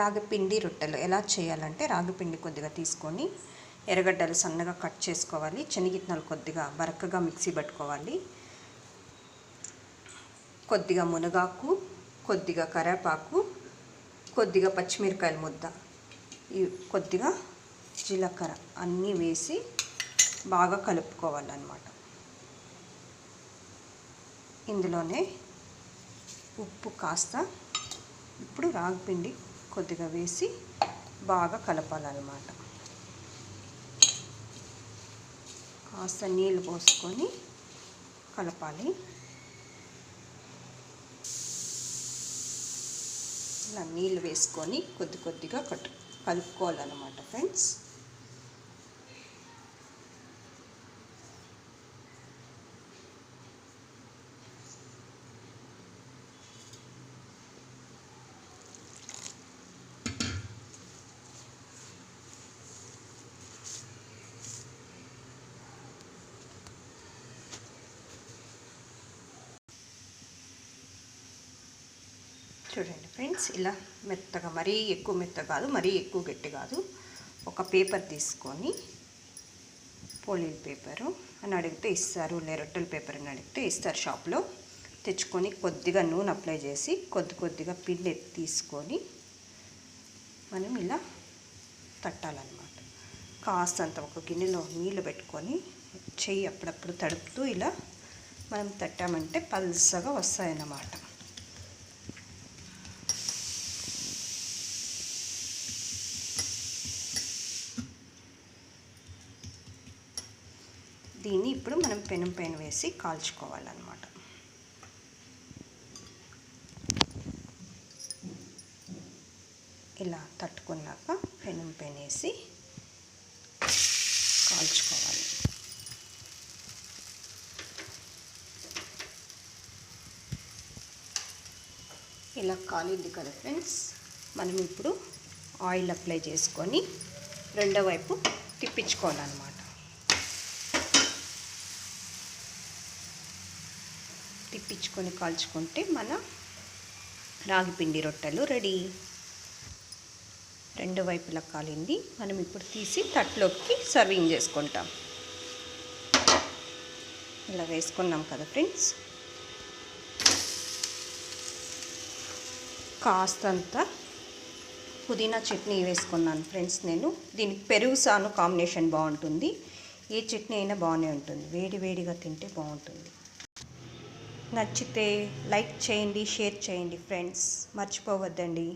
రాగిపిండి రొట్టెలు ఎలా చేయాలంటే రాగిపిండి కొద్దిగా తీసుకొని ఎర్రగడ్డలు సన్నగా కట్ చేసుకోవాలి. శనగిత్తనాలు కొద్దిగా బరకగా మిక్సీ పట్టుకోవాలి. కొద్దిగా మునగాకు కొద్దిగా కరేపాకు కొద్దిగా పచ్చిమిరకాయల ముద్ద ఈ కొద్దిగా జీలకర్ర అన్నీ వేసి బాగా కలుపుకోవాలన్నమాట. ఇందులోనే ఉప్పు కాస్త ఇప్పుడు రాగిపిండి కొద్దిగా వేసి బాగా కలపాలన్నమాట. కాస్త నీళ్ళు పోసుకొని కలపాలి. ఇలా నీళ్ళు వేసుకొని కొద్ది కొద్దిగా కట్టు కలుపుకోవాలన్నమాట ఫ్రెండ్స్. చూడండి ఫ్రెండ్స్ ఇలా మెత్తగా మరీ ఎక్కువ మెత్త కాదు మరీ ఎక్కువ గట్టి కాదు. ఒక పేపర్ తీసుకొని పోలీల్ పేపరు అని అడిగితే ఇస్తారు లే రొట్టెల పేపర్ అని అడిగితే ఇస్తారు షాప్లో. తెచ్చుకొని కొద్దిగా నూనె అప్లై చేసి కొద్ది కొద్దిగా పిండి తీసుకొని మనం ఇలా తట్టాలన్నమాట. కాస్తంత ఒక గిన్నెలో నీళ్ళు పెట్టుకొని చెయ్యి అప్పుడప్పుడు తడుపుతూ ఇలా మనం తట్టామంటే పల్సగా వస్తాయన్నమాట. దీన్ని ఇప్పుడు మనం పెనం పైన వేసి కాల్చుకోవాలన్నమాట. ఇలా తట్టుకున్నాక పెనం పైన వేసి కాల్చుకోవాలి. ఇలా కాలింది కదా ఫ్రెండ్స్ మనం ఇప్పుడు ఆయిల్ అప్లై చేసుకొని రెండో వైపు తిప్పించుకోవాలన్నమాట. తిప్పించుకొని కాల్చుకుంటే మన రాగిపిండి రొట్టెలు రెడీ. రెండు వైపులా కాలింది. మనం ఇప్పుడు తీసి తట్లోకి సర్వింగ్ చేసుకుంటాం. ఇలా వేసుకున్నాం కదా ఫ్రెండ్స్. కాస్తంత పుదీనా చట్నీ వేసుకున్నాను ఫ్రెండ్స్ నేను. దీనికి పెరుగు సాను కాంబినేషన్ బాగుంటుంది. ఏ చట్నీ అయినా బాగానే ఉంటుంది. వేడి వేడిగా తింటే బాగుంటుంది. నచ్చితే లైక్ చేయండి షేర్ చేయండి ఫ్రెండ్స్. మర్చిపోవద్దండి.